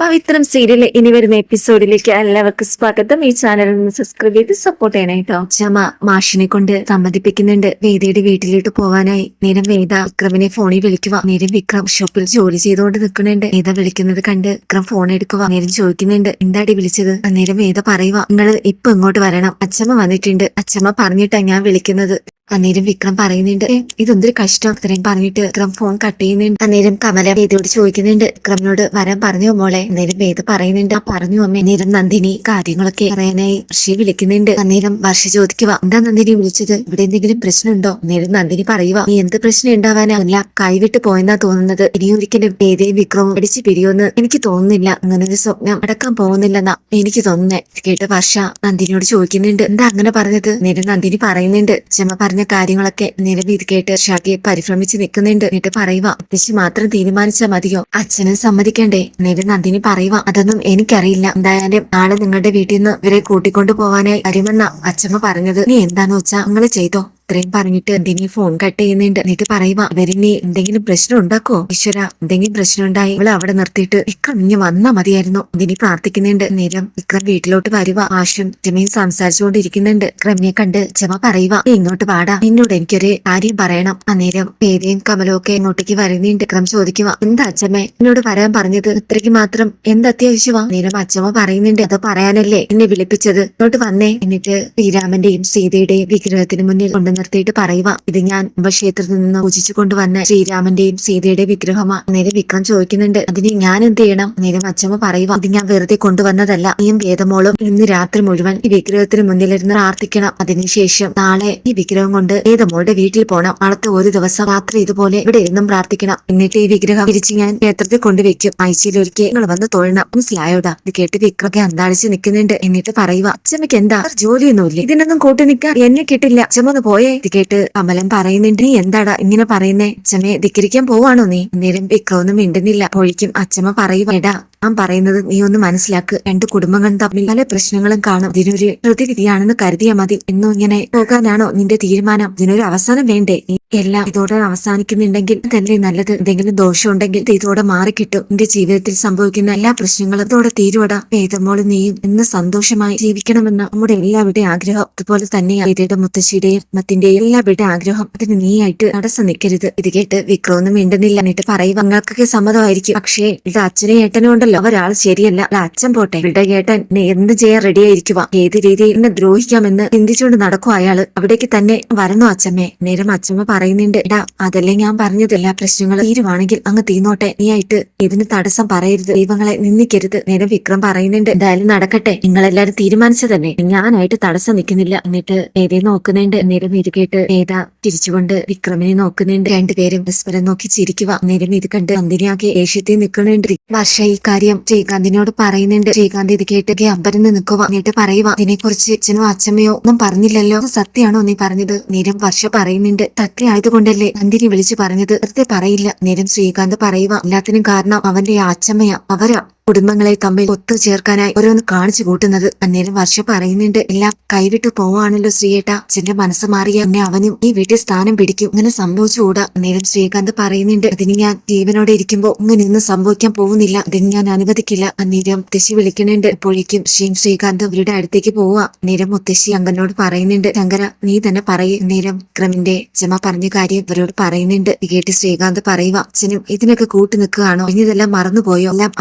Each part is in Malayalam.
പവിത്രം സീരിയൽ ഇനി വരുന്ന എപ്പിസോഡിലേക്ക് എല്ലാവർക്കും സ്വാഗതം. ഈ ചാനൽ ഒന്ന് സബ്സ്ക്രൈബ് ചെയ്ത് സപ്പോർട്ട് ചെയ്യണേട്ടോ ചമ മാഷിനെ കൊണ്ട് സമ്മതിപ്പിക്കുന്നുണ്ട്. വേദയുടെ വീട്ടിലോട്ട് പോവാനായി. നേരം വേദ വിക്രമിനെ ഫോണിൽ വിളിക്കുക നേരം വിക്രം ഷോപ്പിൽ ജോലി ചെയ്തുകൊണ്ട് നിൽക്കുന്നുണ്ട് വേദ വിളിക്കുന്നത് കണ്ട് വിക്രം ഫോൺ എടുക്കുക നേരം ചോദിക്കുന്നുണ്ട്. എന്താടി വിളിച്ചത്? അന്നേരം വേദ പറയുക നിങ്ങൾ ഇപ്പൊ ഇങ്ങോട്ട് വരണം. അച്ഛമ്മ വന്നിട്ടുണ്ട്. അച്ഛമ്മ പറഞ്ഞിട്ടാ ഞാൻ വിളിക്കുന്നത്. അന്നേരം വിക്രം പറയുന്നുണ്ട് ഇതൊന്നൊരു കഷ്ടം. ഇത്രയും പറഞ്ഞിട്ട് വിക്രം ഫോൺ കട്ട് ചെയ്യുന്നുണ്ട്. അന്നേരം കമല വേദിയോട് ചോദിക്കുന്നുണ്ട് വിക്രമിനോട് വരാൻ പറഞ്ഞു മോളെ? അന്നേരം വേദ പറയുന്നുണ്ട് ആ പറഞ്ഞു അമ്മ. അന്നേരം നന്ദിനി കാര്യങ്ങളൊക്കെ പറയാനായി വർഷയെ വിളിക്കുന്നുണ്ട്. അന്നേരം വർഷ ചോദിക്കുക എന്താ നന്ദിനി വിളിച്ചത്? ഇവിടെ എന്തെങ്കിലും പ്രശ്നമുണ്ടോ? അന്നേരം നന്ദിനി പറയുക നീ എന്ത് പ്രശ്നം ഉണ്ടാവാനാ? അല്ല കൈവിട്ട് പോയെന്നാ തോന്നുന്നത്. ഇനിയൊരിക്കലും വേദയും വിക്രവും പിടിച്ച് പിരിയോന്ന് എനിക്ക് തോന്നുന്നില്ല. അങ്ങനെ ഒരു സ്വപ്നം അടക്കാൻ പോകുന്നില്ലെന്നാ എനിക്ക് തോന്നുന്നേ. കേട്ട് വർഷ നന്ദിനിയോട് ചോദിക്കുന്നുണ്ട് എന്താ അങ്ങനെ പറഞ്ഞത്? അന്നേരം നന്ദിനി പറയുന്നുണ്ട് ക്ഷമ പറഞ്ഞ കാര്യങ്ങളൊക്കെ നിലവിൽ കേട്ട് ഷാക്കി പരിഭ്രമിച്ച് നിൽക്കുന്നുണ്ട്. എന്നിട്ട് പറയുക അത്യാവശ്യം മാത്രം തീരുമാനിച്ചാൽ മതിയോ? അച്ഛനും സമ്മതിക്കണ്ടേ? നേരെ നന്ദിനി പറയുക അതൊന്നും എനിക്കറിയില്ല. എന്തായാലും നാളെ നിങ്ങളുടെ വീട്ടിൽ നിന്ന് ഇവരെ കൂട്ടിക്കൊണ്ടു പോവാനായി വരുമെന്ന അച്ഛമ്മ പറഞ്ഞത്. നീ എന്താന്ന് വെച്ചാ നിങ്ങൾ ചെയ്തോ? ഇത്രയും പറഞ്ഞിട്ട് എന്തിനീ ഫോൺ കട്ട് ചെയ്യുന്നുണ്ട്? എന്നിട്ട് പറയുക അവരിനി എന്തെങ്കിലും പ്രശ്നം ഉണ്ടാക്കോ? ഈശ്വര എന്തെങ്കിലും പ്രശ്നം ഉണ്ടായി ഇവളെ അവിടെ നിർത്തിയിട്ട് വിക്രം ഇനി വന്നാ മതിയായിരുന്നു. ഇതിനി പ്രാർത്ഥിക്കുന്നുണ്ട്. നേരം ഇക്രം വീട്ടിലോട്ട് വരുക ആശും ജമയും സംസാരിച്ചുകൊണ്ടിരിക്കുന്നുണ്ട്. ക്രമിനെ കണ്ട് ജമ പറയുക ഇങ്ങോട്ട് പാടാ നിന്നോട് എനിക്കൊരു കാര്യം പറയണം. അന്നേരം പേരയും കമലും ഒക്കെ ഇങ്ങോട്ടേക്ക് വരുന്നുണ്ട്. വിക്രം ചോദിക്കുക എന്താ അച്ഛമ്മേ എന്നോട് വരാൻ പറഞ്ഞത് ഇത്രയ്ക്ക് മാത്രം എന്ത് അത്യാവശ്യമാ? നേരം അച്ഛമ്മ പറയുന്നുണ്ട് അത് പറയാനല്ലേ. എന്നെ വിളിപ്പിച്ചത്. ഇങ്ങോട്ട് വന്നേ. എന്നിട്ട് ശ്രീരാമന്റെയും സീതയുടെയും വിഗ്രഹത്തിന് മുന്നിൽ കൊണ്ടു നിർത്തിയിട്ട് പറയുക ഇത് ഞാൻ ക്ഷേത്രത്തിൽ നിന്ന് പൂജിച്ചു കൊണ്ടുവന്ന ശ്രീരാമന്റെയും സീതയുടെ വിഗ്രഹമാ. നേരെ വിക്രം ചോദിക്കുന്നുണ്ട് അതിന് ഞാൻ എന്ത് ചെയ്യണം? നേരം അച്ഛമ്മ പറയുക ഇത് ഞാൻ വെറുതെ കൊണ്ടുവന്നതല്ല നീയും വേദമോളും ഇന്ന് രാത്രി മുഴുവൻ ഈ വിഗ്രഹത്തിന് മുന്നിലിരുന്ന് പ്രാർത്ഥിക്കണം. അതിനുശേഷം നാളെ ഈ വിഗ്രഹം കൊണ്ട് വേദമോളുടെ വീട്ടിൽ പോകണം നാളത്തെ ഒരു ദിവസം രാത്രി ഇതുപോലെ ഇവിടെ ഇരുന്നും പ്രാർത്ഥിക്കണം. എന്നിട്ട് ഈ വിഗ്രഹം തിരിച്ച് ഞാൻ ക്ഷേത്രത്തിൽ കൊണ്ടുവയ്ക്കും. ആഴ്ചയിൽ നിങ്ങൾ വന്ന് തൊഴണം. മനസ്സിലായോടാ? ഇത് കേട്ട് വിക്രമൊക്കെ അന്താളിച്ച് നിൽക്കുന്നുണ്ട്. എന്നിട്ട് പറയുക അച്ഛമ്മയ്ക്ക് എന്താ? ജോലിയൊന്നുമില്ല. ഇതിനൊന്നും കൂട്ടി നിൽക്കാൻ എന്നെ കിട്ടില്ല. അച്ഛമ്മ ഒന്ന് ഇത് കേട്ട് അമലം പറയുന്നുണ്ട് നീ എന്താടാ ഇങ്ങനെ പറയുന്നേ? അച്ഛമ്മയെ ധിക്കരിക്കാൻ പോവാണോ നീ? അന്നേരം വിക്രമൊന്നും മിണ്ടുന്നില്ല. പൊഴിക്കും. അച്ഛമ്മ പറയുവാടാ ഞാൻ പറയുന്നത് നീ ഒന്ന് മനസ്സിലാക്ക്. രണ്ട് കുടുംബങ്ങൾ തമ്മിൽ പല പ്രശ്നങ്ങളും കാണും. ഇതിനൊരു പ്രതിവിധിയാണെന്ന് കരുതിയാൽ മതി. എന്നും ഇങ്ങനെ പോകാനാണോ നിന്റെ തീരുമാനം? ഇതിനൊരു അവസാനം വേണ്ടേ? എല്ലാം ഇതോടെ അവസാനിക്കുന്നുണ്ടെങ്കിൽ തന്നെ നല്ലത്. എന്തെങ്കിലും ദോഷമുണ്ടെങ്കിൽ ഇത് ഇതോടെ മാറിക്കിട്ടും. നിന്റെ ജീവിതത്തിൽ സംഭവിക്കുന്ന എല്ലാ പ്രശ്നങ്ങളും ഇതോടെ തീരുവടാ. വേദമോൾ നീയും എന്ന് സന്തോഷമായി ജീവിക്കണമെന്ന നമ്മുടെ എല്ലാവരുടെയും ആഗ്രഹം. അതുപോലെ തന്നെ ഇതയുടെ മുത്തശ്ശിയുടെയും മത്തിന്റെയും എല്ലാവരുടെയും ആഗ്രഹം. അതിന് നീയായിട്ട് തടസ്സം നിൽക്കരുത്. ഇത് കേട്ട് വിക്രമൊന്നും മിണ്ടുന്നില്ല. എന്നിട്ട് പറയുക നിങ്ങൾക്കൊക്കെ സമ്മതമായിരിക്കും. പക്ഷേ ഇത് അച്ഛനെ ഏട്ടനും ഉണ്ടല്ലോ. ഒരാൾ ശരിയല്ല. അച്ഛൻ പോട്ടെ. ഇവിടെ ഏട്ടൻ എന്ത് ചെയ്യാൻ റെഡി ആയിരിക്കുക ഏത് രീതിയിൽ എന്നെ ദ്രോഹിക്കാമെന്ന് ചിന്തിച്ചുകൊണ്ട് നടക്കും അയാൾ. അവിടേക്ക് തന്നെ വരുന്നു അച്ഛമ്മേ. നേരം അച്ഛമ്മ പറയുന്നുണ്ട് എടാ അതല്ലേ ഞാൻ പറഞ്ഞതല്ല പ്രശ്നങ്ങൾ തീരുവാണെങ്കിൽ അങ്ങ് തീന്നോട്ടെ. നീ ആയിട്ട് ഇതിന് തടസ്സം പറയരുത്. ദൈവങ്ങളെ നിന്നിക്കരുത് നേരം വിക്രം പറയുന്നുണ്ട് എന്തായാലും നടക്കട്ടെ. നിങ്ങളെല്ലാരും തീരുമാനിച്ചു തന്നെ ഞാനായിട്ട് തടസ്സം നിൽക്കുന്നില്ല. എന്നിട്ട് വേദയെ നോക്കുന്നുണ്ട്. നേരം ഇത് കേട്ട് വേദ തിരിച്ചുകൊണ്ട് വിക്രമിനെ നോക്കുന്നുണ്ട്. രണ്ടുപേരും പരസ്പരം നോക്കി ചിരിക്കുക നേരം ഇത് കണ്ട് നന്ദിനിയാകെ ഏഷ്യത്തിൽ നിൽക്കുന്നുണ്ട്. വർഷ ഈ കാര്യം ശ്രീകാന്തിനോട് പറയുന്നുണ്ട്. ശ്രീകാന്ത് ഇത് കേട്ട് അമ്പരന്ന് നിൽക്കുക എന്നിട്ട് പറയുക ഇതിനെക്കുറിച്ച് അച്ഛനോ അച്ഛമ്മയോ ഒന്നും പറഞ്ഞില്ലല്ലോ. സത്യമാണോ നീ പറഞ്ഞത്? നേരം വർഷ പറയുന്നുണ്ട്. സത്യമായതുകൊണ്ടല്ലേ നന്ദിനി വിളിച്ചു പറഞ്ഞത്. വെറുതെ പറയില്ല നേരം ശ്രീകാന്ത് പറയുക എല്ലാത്തിനും കാരണം അവന്റെ അച്ഛമ്മയാ അവരാ. കുടുംബങ്ങളെ തമ്മിൽ ഒത്തുചേർക്കാനായി ഓരോന്ന് കാണിച്ചു കൂട്ടുന്നത് അന്നേരം വർഷ പറയുന്നുണ്ട് എല്ലാം കൈവിട്ടു പോവാണല്ലോ ശ്രീയേട്ട. അച്ഛന്റെ മനസ്സ് മാറിയ എന്നെ അവനും ഈ വീട്ടിൽ സ്ഥാനം പിടിക്കും. ഇങ്ങനെ സംഭവിച്ചുകൂടാ അന്നേരം ശ്രീകാന്ത് പറയുന്നുണ്ട് അതിന് ഞാൻ ജീവനോടെ ഇരിക്കുമ്പോ ഇങ്ങനെ ഒന്നും സംഭവിക്കാൻ പോകുന്നില്ല. അതിന് ഞാൻ അനുവദിക്കില്ല. അന്നേരം മുത്തശ്ശി വിളിക്കുന്നുണ്ട് എപ്പോഴേക്കും ശ്രീം ശ്രീകാന്ത് അവരുടെ അടുത്തേക്ക് പോവാ. നേരം മുത്തശ്ശി അങ്കനോട് പറയുന്നുണ്ട് ശങ്കര നീ തന്നെ പറയും. നേരം വിക്രമിന്റെ ജമ പറഞ്ഞ കാര്യം ഇവരോട് പറയുന്നുണ്ട്. കേട്ട് ശ്രീകാന്ത് പറയുക അച്ഛനും ഇതിനൊക്കെ കൂട്ടു നിൽക്കുകയാണോ? ഇനിതെല്ലാം മറന്നുപോയോ? എല്ലാം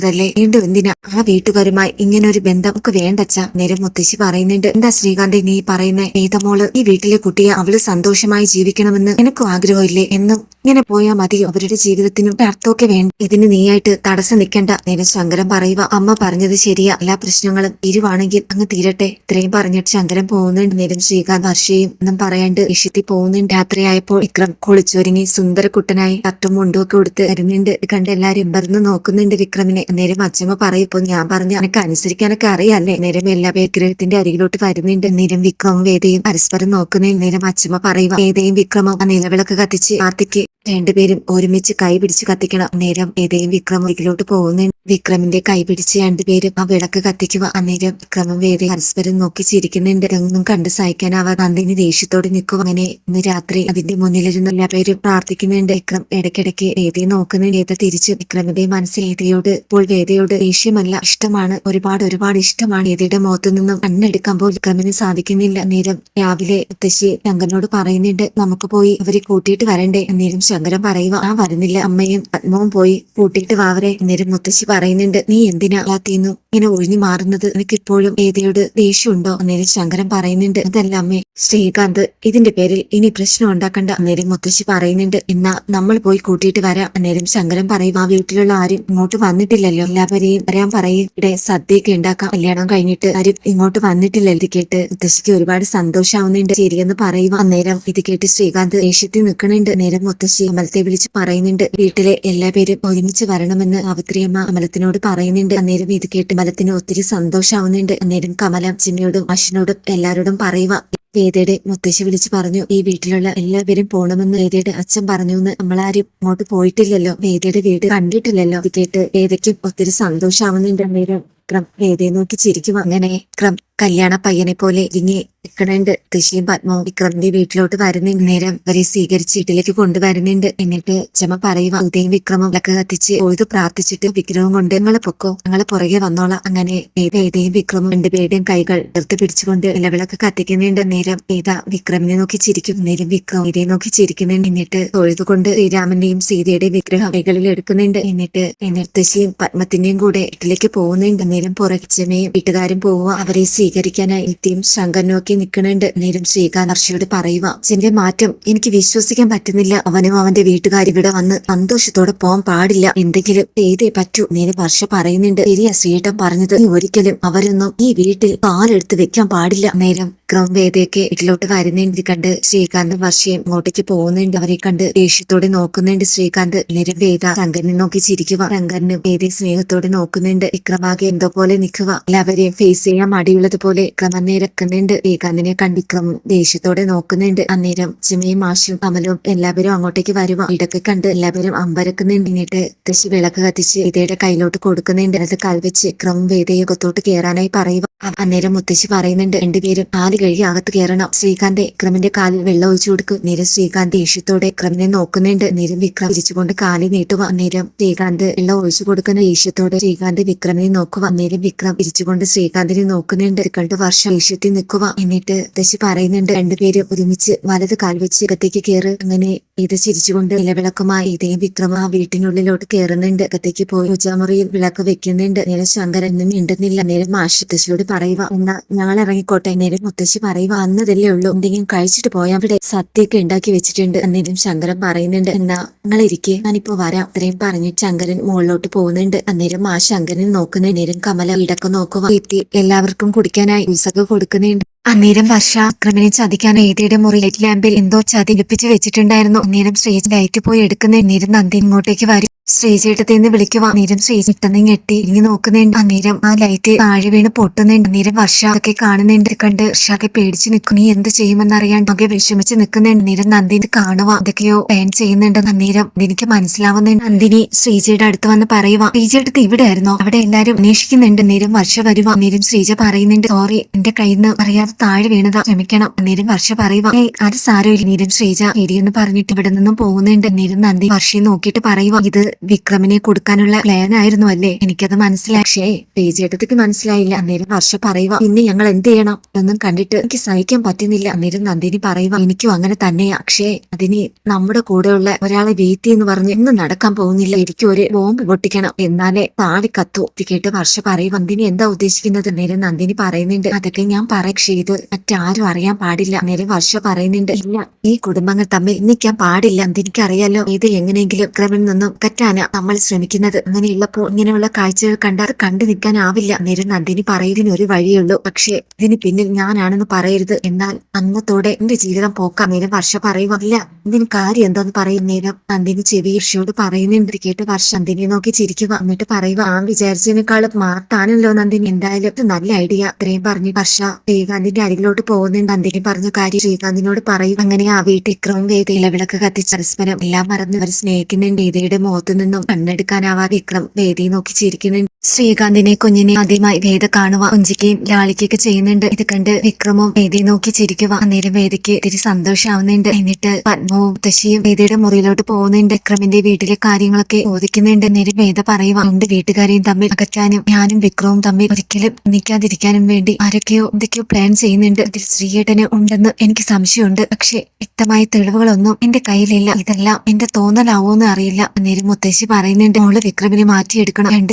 അവസാനിപ്പിച്ചതല്ലേ വീണ്ടും എന്തിനാ ആ വീട്ടുകാരുമായി ഇങ്ങനെ ഒരു ബന്ധം? ഒക്കെ വേണ്ടച്ച നേരം മുത്തശ്ശി പറയുന്നുണ്ട്. എന്താ ശ്രീകാന്ത് നീ പറയുന്നേ? ഏതമോൾ ഈ വീട്ടിലെ കുട്ടിയെ അവൾ സന്തോഷമായി ജീവിക്കണമെന്ന് എനിക്കും ആഗ്രഹമില്ലേ? എന്നും ഇങ്ങനെ പോയാ മതി. അവരുടെ ജീവിതത്തിനും അർത്ഥമൊക്കെ വേണ്ട. ഇതിന് നീയായിട്ട് തടസ്സം നിൽക്കണ്ട. നേരം ശങ്കരൻ പറയുക അമ്മ പറഞ്ഞത് ശരിയാ. എല്ലാ പ്രശ്നങ്ങളും തീരുവാണെങ്കിൽ അങ്ങ് തീരട്ടെ. ഇത്രയും പറഞ്ഞിട്ട് ശങ്കരൻ പോകുന്നുണ്ട്. നേരം ശ്രീകാന്ത് ഹർഷയും എന്നും പറയാണ്ട് ഇഷിത്തി പോകുന്നുണ്ട്. രാത്രിയായപ്പോൾ വിക്രം കുളിച്ചൊരുങ്ങി. സുന്ദരക്കുട്ടനായി തട്ടും മുണ്ടും ഒക്കെ കൊടുത്ത് വരുന്നുണ്ട്. കണ്ട് എല്ലാരും ഇമ്പർന്ന് നോക്കുന്നുണ്ട് വിക്രമിനെ. നേരം അച്ഛമ്മ പറയപ്പോ ഞാൻ പറഞ്ഞ എനക്ക് അനുസരിക്കാനൊക്കെ അറിയാല്ലേ? നേരം എല്ലാ വിഗ്രഹത്തിന്റെ അരികിലോട്ട് വരുന്നുണ്ട്. നേരം വിക്രമം വേദയും പരസ്പരം നോക്കുന്ന. നേരം അച്ഛമ്മ പറയുക വേദയും വിക്രമം നിലവിളക്ക് കത്തിച്ച് ആർത്തിക്ക് രണ്ടുപേരും ഒരുമിച്ച് കൈ പിടിച്ച് കത്തിക്കണം. അന്നേരം വേദയും വിക്രം ഒരിക്കലോട്ട് പോകുന്നുണ്ട് വിക്രമിന്റെ കൈ പിടിച്ച് രണ്ടുപേരും ആ വിളക്ക് കത്തിക്കുക. അന്നേരം വിക്രമും വേദ പരസ്പരം നോക്കി ചിരിക്കുന്നുണ്ട്. അതൊന്നും കണ്ട് സഹിക്കാനാവാ നന്ദിനി ദേഷ്യത്തോടെ നിൽക്കും അങ്ങനെ ഇന്ന് രാത്രി അതിന്റെ മുന്നിലിരുന്ന് എല്ലാവരും പ്രാർത്ഥിക്കുന്നുണ്ട്. വിക്രം ഇടയ്ക്കിടയ്ക്ക് വേദയെ നോക്കുന്നുണ്ട്. വേദ തിരിച്ച് വിക്രമിന്റെ മനസ്സിൽ വേദയോട് ഇപ്പോൾ വേദയോട് ദേഷ്യമല്ല ഇഷ്ടമാണ്. ഒരുപാട് ഒരുപാട് ഇഷ്ടമാണ്. വേദയുടെ മുഖത്തു നിന്നും കണ്ണെടുക്കാൻ പോലും വിക്രമിന് സാധിക്കുന്നില്ല. അന്നേരം രാവിലെ മുത്തശ്ശി ശങ്കരനോട് പറയുന്നുണ്ട് നമുക്ക് പോയി അവരെ കൂട്ടിയിട്ട് വരണ്ടേ? എന്നേരം ശങ്കരൻ പറയുക ആ വരുന്നില്ല അമ്മയും പത്മവും പോയി കൂട്ടിയിട്ട് വാവരെ നേരം മുത്തശ്ശി പറയുന്നുണ്ട് നീ എന്തിനാ അല്ലാത്തീന്നു ഇങ്ങനെ ഒഴിഞ്ഞു മാറുന്നത് എനിക്ക് ഇപ്പോഴും ഏതയോട് ദേഷ്യമുണ്ടോ? നേരം ശങ്കരൻ പറയുന്നുണ്ട് അതല്ല അമ്മേ ശ്രീകാന്ത് ഇതിന്റെ പേരിൽ ഇനി പ്രശ്നം ഉണ്ടാക്കണ്ട. നേരം മുത്തശ്ശി പറയുന്നുണ്ട് എന്നാ നമ്മൾ പോയി കൂട്ടിയിട്ട് വരാം. അന്നേരം ശങ്കരൻ പറയും ആ വീട്ടിലുള്ള ആരും ഇങ്ങോട്ട് വന്നിട്ടില്ലല്ലോ. എല്ലാവരെയും വരാൻ പറയും. ഇവിടെ സദ്യയൊക്കെ ഉണ്ടാക്കാം. കല്യാണം കഴിഞ്ഞിട്ട് ആരും ഇങ്ങോട്ട് വന്നിട്ടില്ല. ഇത് കേട്ട് മുത്തശ്ശിക്ക് ഒരുപാട് സന്തോഷാവുന്നുണ്ട്. ശരിയെന്ന് പറയുക അന്നേരം ഇത് കേട്ട് ശ്രീകാന്ത് ദേഷ്യത്തിൽ നിൽക്കണുണ്ട് നേരം മുത്തശ്ശി അമലത്തെ വിളിച്ച് പറയുന്നുണ്ട് വീട്ടിലെ എല്ലാ പേരും ഒരുമിച്ച് വരണമെന്ന് അവത്രിയമ്മ അമലത്തിനോട് പറയുന്നുണ്ട്. അന്നേരം ഇത് കേട്ട് അമലത്തിന് ഒത്തിരി സന്തോഷാവുന്നുണ്ട്. അന്നേരം കമലം ചിന്നയോടും അശ്വിനോടും എല്ലാരോടും പറയുക വേദയുടെ മുത്തശ്ശി വിളിച്ചു പറഞ്ഞു ഈ വീട്ടിലുള്ള എല്ലാവരും പോണമെന്ന് വേദയുടെ അച്ഛൻ പറഞ്ഞു എന്ന് നമ്മളാരും അങ്ങോട്ട് പോയിട്ടില്ലല്ലോ. വേദയുടെ വീട് കണ്ടിട്ടില്ലല്ലോ. ഇത് കേട്ട് വേദയ്ക്കും ഒത്തിരി സന്തോഷാവുന്നുണ്ട്. അന്നേരം വിക്രം വേദയെ നോക്കി ചിരിക്കും. അങ്ങനെ വിക്രം കല്യാണ പയ്യനെ പോലെ ഇരിങ്ങി നിൽക്കണുണ്ട് കൃഷിയും പത്മവും വിക്രമിന്റെ വീട്ടിലോട്ട് വരുന്ന നേരം അവരെ സ്വീകരിച്ച് വീട്ടിലേക്ക് കൊണ്ടുവരുന്നുണ്ട്. എന്നിട്ട് ചമ പറയുക ഉദയം വിക്രമും വിളക്ക് കത്തിച്ച് ഒഴുതു പ്രാർത്ഥിച്ചിട്ട് വിക്രമം കൊണ്ട് ഞങ്ങളെ പൊക്കോ ഞങ്ങളെ പുറകെ വന്നോളാം. അങ്ങനെ വേദയും വിക്രമും രണ്ടുപേരുടെയും കൈകൾ ചേർത്ത് പിടിച്ചുകൊണ്ട് ഇലവിളക്ക് കത്തിക്കുന്നുണ്ട്. നേരം വേദ വിക്രമിനെ നോക്കി ചിരിക്കും. നേരം വിക്രം വേദയെ നോക്കി ചിരിക്കുന്നുണ്ട്. എന്നിട്ട് തൊഴുതുകൊണ്ട് ശ്രീരാമന്റെയും സീതയുടെയും വിഗ്രഹം കൈകളിൽ എടുക്കുന്നുണ്ട്. എന്നിട്ട് എന്നിർത്തശിയും പത്മത്തിന്റെയും കൂടെ വീട്ടിലേക്ക് പോകുന്നുണ്ട്. നേരം പുറച്ചമയും വീട്ടുകാരും പോവുക അവരെ സ്വീകരിക്കാനായി നിത്യം ശങ്കരനും ഒക്കെ നിൽക്കണുണ്ട് നേരം ശ്രീകാന്ത് പറയുക ചിന്റെ മാറ്റം. എനിക്ക് വിശ്വസിക്കാൻ പറ്റുന്നില്ല. അവനും അവന്റെ വീട്ടുകാർ ഇവിടെ വന്ന് സന്തോഷത്തോടെ പോകാൻ പാടില്ല. എന്തെങ്കിലും ചെയ്തേ പറ്റൂ. നേരം വർഷ പറയുന്നുണ്ട്. ശരിയാ ശ്രീയേട്ടൻ പറഞ്ഞത്. ഒരിക്കലും അവരൊന്നും ഈ വീട്ടിൽ കാലെടുത്ത് വെക്കാൻ പാടില്ല. നേരം വിക്രം വേദയൊക്കെ വീട്ടിലോട്ട് വരുന്നുണ്ട് കണ്ട് ശ്രീകാന്ത് വർഷയും ഇങ്ങോട്ടേക്ക് പോകുന്നുണ്ട് അവരെ കണ്ട് ദേഷ്യത്തോടെ നോക്കുന്നുണ്ട് ശ്രീകാന്ത്. നേരം വേദ ശങ്കരനെ നോക്കി ചിരിക്കുക ശങ്കരന് വേദയെ സ്നേഹത്തോടെ നോക്കുന്നുണ്ട്. വിക്രമാകെ എന്തോ പോലെ നിൽക്കുക എല്ലാവരെയും ഫേസ് ചെയ്യാൻ മടിയുള്ളത് പോലെ വിക്രം അന്നേരം നിൽക്കുന്നുണ്ട് ശ്രീകാന്തിനെ കണ്ട് വിക്രം ദേഷ്യത്തോടെ നോക്കുന്നുണ്ട്. അന്നേരം ചിമയും ആശും കമലും എല്ലാവരും അങ്ങോട്ടേക്ക് വരുക ഇടയ്ക്ക് കണ്ട് എല്ലാവരും അമ്പരക്കുന്നുണ്ട്. എന്നിട്ട് തശി വിളക്ക് കത്തിച്ച് വേദയുടെ കയ്യിലോട്ട് കൊടുക്കുന്നുണ്ട്. അത് കൽവെച്ച് വിക്രമും വേദയെ കൊത്തോട്ട് കയറാനായി പറയുക അന്നേരം മുത്തശ്ശി പറയുന്നുണ്ട് രണ്ടുപേരും കാൽ കഴുകി അകത്ത് കയറണം. ശ്രീകാന്ത് വിക്രമിന്റെ കാലിൽ വെള്ളം ഒഴിച്ചു കൊടുക്കും. നിരം ശ്രീകാന്ത് ഈഷ്യത്തോടെ വിക്രമിനെ നോക്കുന്നുണ്ട്. നിരം വിക്രം തിരിച്ചുകൊണ്ട് കാലി നീട്ടുക നിരം ശ്രീകാന്ത് വെള്ളം ഒഴിച്ചു കൊടുക്കുന്ന ഈഷ്യത്തോടെ ശ്രീകാന്ത് വിക്രമിനെ നോക്കുക നിരം വിക്രം തിരിച്ചുകൊണ്ട് ശ്രീകാന്തിനെ നോക്കുന്നുണ്ട്. കണ്ട് വർഷം ഈഷ്യത്തിൽ നിൽക്കുക എന്നിട്ട് ദശി പറയുന്നുണ്ട്. രണ്ടുപേരും ഒരുമിച്ച് വലത് കാൽ വെച്ച് അകത്തേക്ക് കയറ്. അങ്ങനെ ഇത് ചിരിച്ചുകൊണ്ട് നിലവിളക്കുമായി ഇതേ വിക്രം ആ വീട്ടിനുള്ളിലോട്ട് കയറുന്നുണ്ട്. അകത്തേക്ക് പോയി ഉച്ചമുറിയിൽ വിളക്ക് വെക്കുന്നുണ്ട്. നിരം ശങ്കരൻ ഒന്നും മിണ്ടുന്നില്ല. നേരം മാഷ് മുത്തശ്ശിയോട് പറയുക എന്നാ ഞങ്ങൾ ഇറങ്ങിക്കോട്ടെ. നേരം മുത്തശ്ശി പറയുക അന്നതല്ലേ ഉള്ളൂ. എന്തെങ്കിലും കഴിച്ചിട്ട് പോയാൽ അവിടെ സദ്യയൊക്കെ ഉണ്ടാക്കി വെച്ചിട്ടുണ്ട്. എന്നേലും ശങ്കരൻ പറയുന്നുണ്ട് എന്നാ നിങ്ങൾ ഇരിക്കെ. ഞാനിപ്പോ വരാം. അത്രയും പറഞ്ഞിട്ട് ശങ്കരൻ മുകളിലോട്ട് പോകുന്നുണ്ട്. അന്നേരം ആ ശങ്കരൻ നോക്കുന്ന നേരം കമല ഇടയ്ക്ക് നോക്കുക. എത്തി എല്ലാവർക്കും കുടിക്കാനായി ഉത്സവം കൊടുക്കുന്നുണ്ട്. അന്നേരം വർഷ അക്രമിനെ ചതിക്കാൻ ഏതയുടെ മുറി ലൈറ്റ് ലാമ്പിൽ എന്തോ ചതിലിപ്പിച്ച് വെച്ചിട്ടുണ്ടായിരുന്നു. അന്നേരം സ്റ്റേജ് ലൈറ്റ് പോയി എടുക്കുന്ന. നേരം നന്ദി ഇങ്ങോട്ടേക്ക് വരും. ശ്രീചേട്ടത്തെ നിന്ന് വിളിക്കുവാ. നേരം ശ്രീ പെട്ടെന്ന് ഞെട്ടി. ഇങ്ങനെ നോക്കുന്നുണ്ട്. അന്നേരം ആ ലൈറ്റ് താഴെ വീണ് പൊട്ടുന്നുണ്ട്. അന്നേരം വർഷ ഒക്കെ കാണുന്നുണ്ട്. കണ്ട് വർഷാക്കെ പേടിച്ച് നിൽക്കും. നീ എന്ത് ചെയ്യുമെന്നറിയാൻ ഒക്കെ വിഷമിച്ച് നിൽക്കുന്നുണ്ട്. നേരം നന്ദിനി കാണുക എന്തൊക്കെയോ പ്ലാൻ ചെയ്യുന്നുണ്ട് അന്നേരം. എനിക്ക് മനസ്സിലാവുന്നുണ്ട്. നന്ദിനി ശ്രീജയുടെ അടുത്ത് വന്ന് പറയുക ശ്രീജയുടെ ഇവിടെ ആയിരുന്നോ അവിടെ എല്ലാരും അന്വേഷിക്കുന്നുണ്ട്. നേരം വർഷ വരുക നേരം ശ്രീജ പറയുന്നുണ്ട് സോറി എന്റെ കയ്യിൽ നിന്ന് അറിയാതെ താഴെ വീണതാ. ക്ഷമിക്കണം. അന്നേരം വർഷ പറയുക ഏയ് അത് സാരമില്ല. നേരം ശ്രീജ ശരിയെന്ന് പറഞ്ഞിട്ട് ഇവിടെ നിന്നും പോകുന്നുണ്ട്. നേരം നന്ദി വർഷയെ നോക്കിയിട്ട് പറയുക ഇത് വിക്രമിനെ കൊടുക്കാനുള്ള പ്ലാൻ ആയിരുന്നു അല്ലേ? എനിക്കത് മനസ്സിലായി. പക്ഷേ പേജേട്ടത്തിക്ക് മനസ്സിലായില്ല. അന്നേരം വർഷ പറയുക പിന്നെ ഞങ്ങൾ എന്ത് ചെയ്യണം? ഇതൊന്നും കണ്ടിട്ട് എനിക്ക് സഹിക്കാൻ പറ്റുന്നില്ല. അന്നേരം നന്ദിനി പറയുക എനിക്കും അങ്ങനെ തന്നെയാ. പക്ഷേ അതിന് നമ്മുടെ കൂടെയുള്ള ഒരാളെ വീത്തി എന്ന് പറഞ്ഞ് ഒന്നും നടക്കാൻ പോകുന്നില്ല. എനിക്ക് ഒരു ബോംബ് പൊട്ടിക്കണം. എന്നാലേ താഴെ കത്തു. കേട്ട് വർഷ പറയും നന്ദിനി എന്താ ഉദ്ദേശിക്കുന്നത്? നേരം നന്ദിനി പറയുന്നുണ്ട് അതൊക്കെ ഞാൻ പക്ഷേ ഇത് മറ്റാരും അറിയാൻ പാടില്ല. നേരെ വർഷ പറയുന്നുണ്ട് ഇല്ല ഈ കുടുംബങ്ങൾ തമ്മിൽ നിൽക്കാൻ പാടില്ല. എനിക്കറിയാലോ ഇത് എങ്ങനെയെങ്കിലും വിക്രമിൽ നിന്നും മാറ്റാനാ നമ്മൾ ശ്രമിക്കുന്നത്? അങ്ങനെയുള്ളപ്പോൾ ഇങ്ങനെയുള്ള കാഴ്ചകൾ കണ്ടാൽ കണ്ടു നിൽക്കാനാവില്ല. നേരം നന്ദിനി പറയുന്നതിന് ഒരു വഴിയുള്ളൂ പക്ഷേ ഇതിന് പിന്നിൽ ഞാനാണെന്ന് പറയരുത്. എന്നാൽ അന്നത്തോടെ എന്റെ ജീവിതം പോക്കാം. നേരം വർഷ പറയുമല്ല ഇതിന് കാര്യം എന്താന്ന് പറയും? നേരം നന്ദിനി ചെവി ഋഷിയോട് പറയുന്നുണ്ട്. കേട്ട് വർഷ നന്ദിനി നോക്കി ചിരിക്കുക. എന്നിട്ട് പറയുക ആ വിചാരിച്ചതിനേക്കാളും മാർത്താണല്ലോ നന്ദിനി. എന്തായാലും നല്ല ഐഡിയ. ഇത്രയും പറഞ്ഞു വർഷ ശ്രീകാന്തിന്റെ അരികിലോട്ട് പോകുന്നുണ്ട്. നന്ദിനി പറഞ്ഞ കാര്യം ശ്രീകാന്തിനോട് പറയും. അങ്ങനെ ആ വീട്ടിൽ ഇക്രമം വേദ ഇലവിളക്ക് കത്തിച്ച് പരസ്പരം എല്ലാം മറന്ന് അവർ സ്നേഹിക്കുന്നുണ്ട്. ഇതയുടെ മുഖത്തു നിന്നും കണ്ണെടുക്കാനാവാതെ വിക്രം വേദി നോക്കി ചിരിക്കുന്നുണ്ട്. ശ്രീകാന്തിനെ കുഞ്ഞിനെ ആദ്യമായി വേദ കാണുക കുഞ്ചിക്കയും ലാളിക്കുകയൊക്കെ ചെയ്യുന്നുണ്ട്. ഇത് കണ്ട് വിക്രമും വേദിയെ നോക്കി ചിരിക്കുക അന്നേരം വേദിക്ക് ഇത്തിരി സന്തോഷാവുന്നുണ്ട്. എന്നിട്ട് പത്മവും തശിയും വേദിയുടെ മുറിയിലോട്ട് പോകുന്നുണ്ട്. വിക്രമിന്റെ വീട്ടിലെ കാര്യങ്ങളൊക്കെ ചോദിക്കുന്നുണ്ട്. അന്നേരം വേദ പറയുക രണ്ട് വീട്ടുകാരെയും തമ്മിൽ അകറ്റാനും ഞാനും വിക്രവും തമ്മിൽ ഒരിക്കലും നിൽക്കാതിരിക്കാനും വേണ്ടി ആരൊക്കെയോ എന്തൊക്കെയോ പ്ലാൻ ചെയ്യുന്നുണ്ട്. ഇതിൽ ശ്രീയേട്ടന് ഉണ്ടെന്ന് എനിക്ക് സംശയമുണ്ട്. പക്ഷെ വ്യക്തമായ തെളിവുകളൊന്നും എന്റെ കയ്യിലില്ല. ഇതെല്ലാം എന്റെ തോന്നലാവോന്ന് അറിയില്ല. അന്നേരം മുത്തശ്ശി പറയുന്നുണ്ട് മോൾ വിക്രമിനെ മാറ്റിയെടുക്കണം. രണ്ട്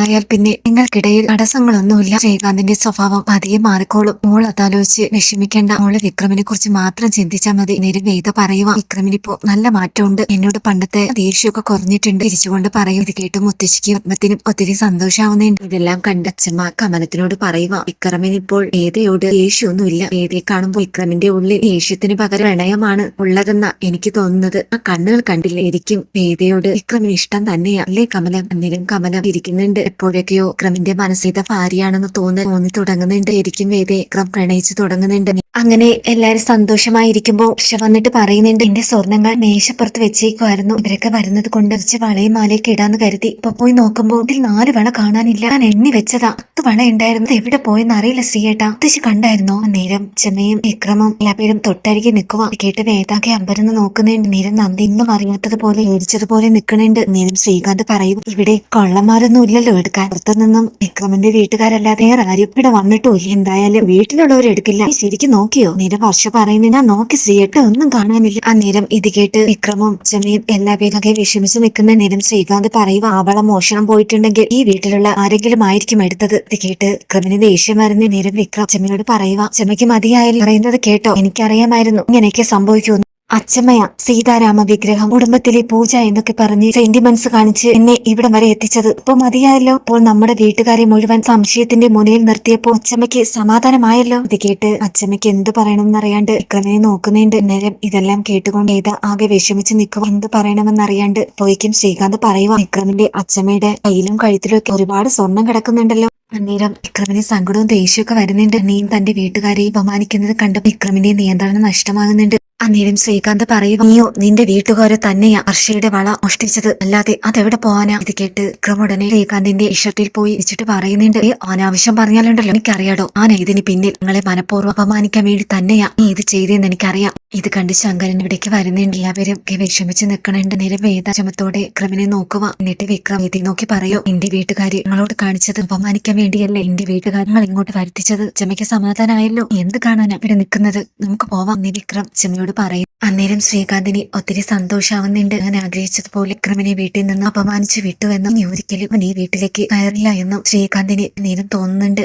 വീട്ടുകാരനായാൽ പിന്നെ നിങ്ങൾക്കിടയിൽ തടസ്സങ്ങളൊന്നുമില്ല. ശ്രീകാന്തിന്റെ സ്വഭാവം പതിയെ മാറിക്കോളും. മോൾ അതാലോചിച്ച് വിഷമിക്കേണ്ട. മോൾ വിക്രമിനെ കുറിച്ച് മാത്രം ചിന്തിച്ചാൽ മതി. നേരം വേദ പറയുക വിക്രമിനിപ്പോ നല്ല മാറ്റമുണ്ട്. എന്നോട് പണ്ടത്തെ ദേഷ്യമൊക്കെ കുറഞ്ഞിട്ടുണ്ട്. തിരിച്ചുകൊണ്ട് പറയും. ഇത് കേട്ട് മുത്തശ്ശിക്ക് പത്മത്തിനും ഒത്തിരി സന്തോഷാവുന്നുണ്ട്. ഇതെല്ലാം കണ്ട അച്ഛമ്മ കമലത്തിനോട് പറയുക വിക്രമിനിപ്പോൾ വേദയോട് ദേഷ്യമൊന്നുമില്ല. വേദയെ കാണുമ്പോൾ വിക്രമിന്റെ ഉള്ളിൽ ദേഷ്യത്തിന് പകരം പ്രണയമാണ് ഉള്ളതെന്ന എനിക്ക് തോന്നുന്നത്. ആ കണ്ണുകൾ കണ്ടില്ലേ? ഇരിക്കും. വേദയോട് വിക്രമിന് ഇഷ്ടം തന്നെയാ. അല്ലേ കമലം? അന്നേരം കമലം ഇരിക്കുന്നുണ്ട് എപ്പോഴൊക്കെയോ വിക്രമിന്റെ മനസ്സിത ഭാര്യയാണെന്ന് തോന്നി തോന്നി തുടങ്ങുന്നുണ്ട്. എനിക്കും വേദി വിക്രം പ്രണയിച്ചു തുടങ്ങുന്നുണ്ട്. അങ്ങനെ എല്ലാരും സന്തോഷമായിരിക്കുമ്പോ ഉഷ വന്നിട്ട് പറയുന്നുണ്ട് എന്റെ സ്വർണങ്ങൾ മേശപ്പുറത്ത് വെച്ചേക്കുമായിരുന്നു ഇവരൊക്കെ വരുന്നത് കൊണ്ട് വെച്ച് വളയും മാലയൊക്കെ ഇടാന്ന് കരുതി. ഇപ്പൊ പോയി നോക്കുമ്പോ ഇതിൽ നാല് വള കാണാനില്ല. ഞാൻ എണ്ണി വെച്ചതാ. പത്ത് വള ഉണ്ടായിരുന്നത് എവിടെ പോയെന്ന് അറിയില്ല ശ്രീയേട്ടാ. കണ്ടായിരുന്നു? കണ്ടായിരുന്നോ നേരം ചെമ്മയും വിക്രമും എല്ലാപേരും തൊട്ടരികെ നിൽക്കുക കേട്ട് വേദാകെ അമ്പരന്ന് നോക്കുന്നുണ്ട്. നേരം നന്ദി ഇന്നും അറിയാത്തതുപോലെ ഏടിച്ചതുപോലെ നിക്കണുണ്ട് നേരം ശ്രീകാന്ത് പറയും ഇവിടെ കൊള്ളന്മാരൊന്നും ഇല്ലല്ലോ എടുക്കാൻ. പുറത്തു നിന്നും വിക്രമിന്റെ വീട്ടുകാരല്ലാതെ ആരും ഇവിടെ വന്നിട്ടുമില്ല എന്തായാലും വീട്ടിലുള്ളവരെടുക്കില്ല ശരിക്കും നോക്കിയോ? നേരെ വർഷ പറയുന്നില്ല നോക്കി ശ്രീയേട്ട ഒന്നും കാണാനില്ല. ആ നേരം ഇത് കേട്ട് വിക്രമും ചെമ്മയും എല്ലാ പേരൊക്കെ വിഷമിച്ച് നിൽക്കുന്ന നേരം ശ്രീകാന്ത് പറയുക ആവള മോഷണം പോയിട്ടുണ്ടെങ്കിൽ ഈ വീട്ടിലുള്ള ആരെങ്കിലും ആയിരിക്കും എടുത്തത്. ഇത് കേട്ട് വിക്രമിന് ദേഷ്യം വരുന്ന നേരം വിക്രം ചെമ്മയോട് പറയുക ചെമ്മയ്ക്ക് മതിയായാലും പറയുന്നത് കേട്ടോ എനിക്കറിയാമായിരുന്നു. ഇങ്ങനെയൊക്കെ സംഭവിക്കുമെന്ന്. അച്ചമ്മയ സീതാരാമ വിഗ്രഹം കുടുംബത്തിലെ പൂജ എന്നൊക്കെ പറഞ്ഞ് സെന്റിമെന്റ്സ് കാണിച്ച് എന്നെ ഇവിടം വരെ എത്തിച്ചത്. ഇപ്പൊ മതിയായല്ലോ? ഇപ്പോൾ നമ്മുടെ വീട്ടുകാരെ മുഴുവൻ സംശയത്തിന്റെ മുനയിൽ നിർത്തിയപ്പോൾ അച്ഛമ്മയ്ക്ക് സമാധാനമായല്ലോ? ഇത് കേട്ട് അച്ഛമ്മയ്ക്ക് എന്ത് പറയണമെന്നറിയാണ്ട് വിക്രമനെ നോക്കുന്നുണ്ട്. നേരം ഇതെല്ലാം കേട്ടുകൊണ്ട് ഏതാ ആകെ വിഷമിച്ച് നിൽക്കുക? എന്ത് പറയണമെന്നറിയാണ്ട് പോയിക്കും ശ്രീകാന്ത് പറയുക വിക്രമിന്റെ അച്ഛമ്മയുടെ കയ്യിലും കഴുത്തിലും ഒക്കെ ഒരുപാട് സ്വർണം കിടക്കുന്നുണ്ടല്ലോ. അന്നേരം വിക്രമിന് സങ്കടവും ദേഷ്യമൊക്കെ വരുന്നുണ്ട്. നീയും തന്റെ വീട്ടുകാരെ അപമാനിക്കുന്നത് കണ്ട് വിക്രമിന്റെ നിയന്ത്രണം നഷ്ടമാകുന്നുണ്ട്. അന്നേരം ശ്രീകാന്ത് പറയും നീയോ നിന്റെ വീട്ടുകാരെ തന്നെയാ അർഷയുടെ വള മോഷ്ടിച്ചത്. അല്ലാതെ അതെവിടെ പോവാനാ? ഇത് കേട്ട് വിക്രം ഉടനെ ശ്രീകാന്തിന്റെ ഇഷ്ടത്തിൽ പോയി വെച്ചിട്ട് പറയുന്നുണ്ട് ഈ അനാവശ്യം പറഞ്ഞാലുണ്ടല്ലോ എനിക്കറിയാടോ. ആന ഇതിന് പിന്നിൽ നിങ്ങളെ മനഃപൂർവം അപമാനിക്കാൻ വേണ്ടി തന്നെയാ നീ ഇത് ചെയ്തതെന്ന് എനിക്കറിയാം. ഇത് കണ്ട് ശങ്കരൻ ഇവിടേക്ക് വരുന്നുണ്ട്. എല്ലാവരും വിഷമിച്ച് നിൽക്കണുണ്ട് നേരം വേദാചമത്തോടെ വിക്രമിനെ നോക്കുക. എന്നിട്ട് വിക്രം ഇതിൽ നോക്കി പറയോ എന്റെ വീട്ടുകാരി നിങ്ങളോട് കാണിച്ചത് അപമാനിക്കാൻ വേണ്ടിയല്ലേ എന്റെ വീട്ടുകാരങ്ങൾ ഇങ്ങോട്ട് വരുത്തിച്ചത്? ചെമ്മയ്ക്ക് സമാധാനമായല്ലോ. എന്ത് കാണാനാ ഇവിടെ നിൽക്കുന്നത്? നമുക്ക് പോവാം. നീ വിക്രം ചെമ്മയോട് പറയും. അന്നേരം ശ്രീകാന്തിന് ഒത്തിരി സന്തോഷാവുന്നുണ്ട്. അങ്ങനെ ആഗ്രഹിച്ചതുപോലെ വിക്രമിനെ വീട്ടിൽ നിന്ന് അപമാനിച്ചു വിട്ടുവെന്നും ഒരിക്കലും ഈ വീട്ടിലേക്ക് കയറില്ല എന്നും ശ്രീകാന്തിന് നേരം തോന്നുന്നുണ്ട്.